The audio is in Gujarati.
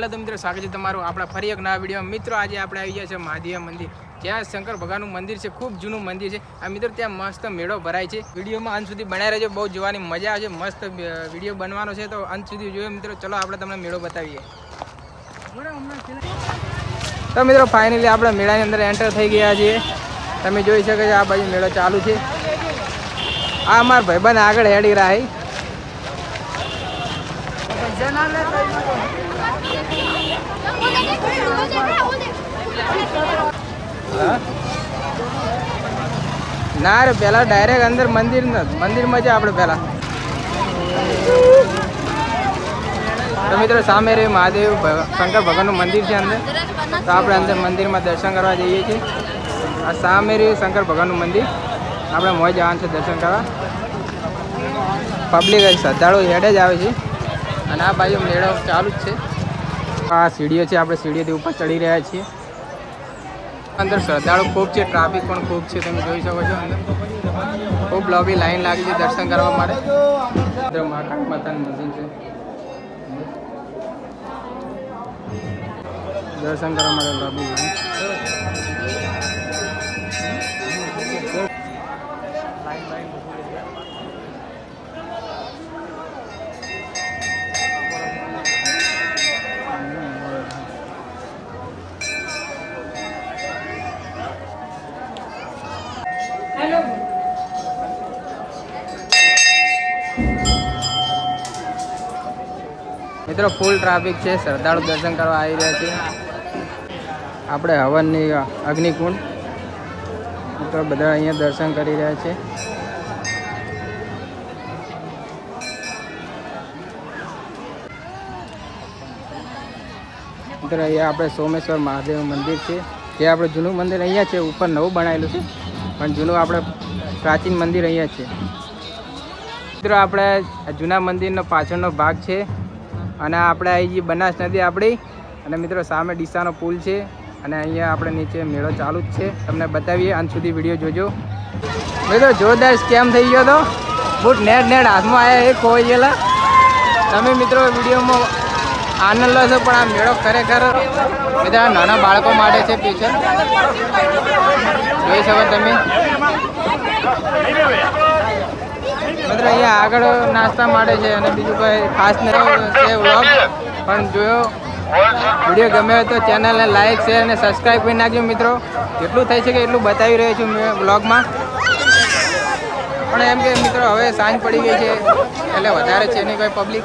હેલો મિત્રો, સ્વાગત છે તમારું આપણા ફરી એક નવા વીડિયો મિત્રો, આજે આપણે આવી ગયા છે મહાદેવ મંદિર. જ્યાં શંકર ભગવાનનું મંદિર છે, ખૂબ જૂનું મંદિર છે. આ મિત્રો, ત્યાં મસ્ત મેળો ભરાય છે. વિડીયોમાં અંત સુધી બનાવી રહેજો, બહુ જોવાની મજા આવે છે મસ્ત વીડિયો બનવાનો છે, તો અંત સુધી જોયો મિત્રો. ચલો, આપણે તમને મેળો બતાવીએ. તો મિત્રો ફાઇનલી આપણે મેળાની અંદર એન્ટર થઈ ગયા છીએ. તમે જોઈ શકો છો, આ બાજુ મેળો ચાલુ છે. આ અમારા ભાઈબંધ આગળ હેડી રહ્યા? ના રે, પેલા ડાયરેક્ટ અંદર મંદિર મંદિરમાં છે આપણે પેલા. તો મિત્રો સામે રે મહાદેવ શંકર ભગવાનનું મંદિર છે અંદર. તો આપણે અંદર મંદિરમાં દર્શન કરવા જઈએ છીએ. આ સામે રે શંકર ભગવાનનું મંદિર. આપણે મોજ જવાનું છે દર્શન કરવા. પબ્લિક શ્રદ્ધાળુ હેડે જ આવે છે. અને આ બાજુ મેળો ચાલુ જ છે. આ સીડીઓ છે, આપણે સીડીઓથી ઉપર ચડી રહ્યા છીએ. અંદર શ્રદ્ધાળુ ખૂબ છે, ટ્રાફિક પણ ખૂબ છે, તમે જોઈ શકો છો અંદર. ખૂબ લાંબી લાઈન લાગી છે દર્શન કરવા માટે. અંદર મહાકાળ માતાનું મંદિર છે. દર્શન કરવા માટે લોબી લાઈન મિત્રો ફૂલ ટ્રાફિક છે. શ્રદ્ધાળુ દર્શન કરવા આવી રહ્યા છે આપણે હવનની અગ્નિકુંડ. મિત્રો, બધા અહીંયા દર્શન કરી રહ્યા છે. મિત્રો, અહીંયા આપણે સોમેશ્વર મહાદેવ મંદિર છે. જે આપણે જૂનું મંદિર અહીંયા છે, ઉપર નવું બનાવેલું છે. પણ જૂનું આપણે પ્રાચીન મંદિર અહીંયા છે. મિત્રો, આપણે જૂના મંદિરનો પાછળનો ભાગ છે અને આપણે અહીં જે બનાસ નદી આપણી અને મિત્રો, સામે ડીસાનો પુલ છે અને અહીંયા આપણે નીચે મેળો ચાલુ જ છે. તમને બતાવીએ, અંત સુધી વીડિયો જોજો. મિત્રો, જોરદાર સ્કેમ થઈ ગયો હતો બુટ નેટ નેટ હાથમાં આવ્યા એ ખોઈ ગયેલા તમે મિત્રો, વિડીયોમાં આનંદ લો છો, પણ આ મેળો ખરેખર બધા નાના બાળકો માટે છે સ્પેશિયલ જોઈ શકો તમે. મિત્ર, અહીંયા આગળ નાસ્તા માટે છે અને બીજું કોઈ ખાસ નહીં છે વ્લોગ પણ જોયો. વીડિયો ગમે તો ચેનલને લાઈક શેર અને સબસ્ક્રાઈબ કરી નાખજો મિત્રો. જેટલું થઈ શકે એટલું બતાવી રહ્યો છું મેં વ્લોગમાં પણ એમ કે મિત્રો, હવે સાંજ પડી ગઈ છે, એટલે વધારે છે નહીં કોઈ પબ્લિક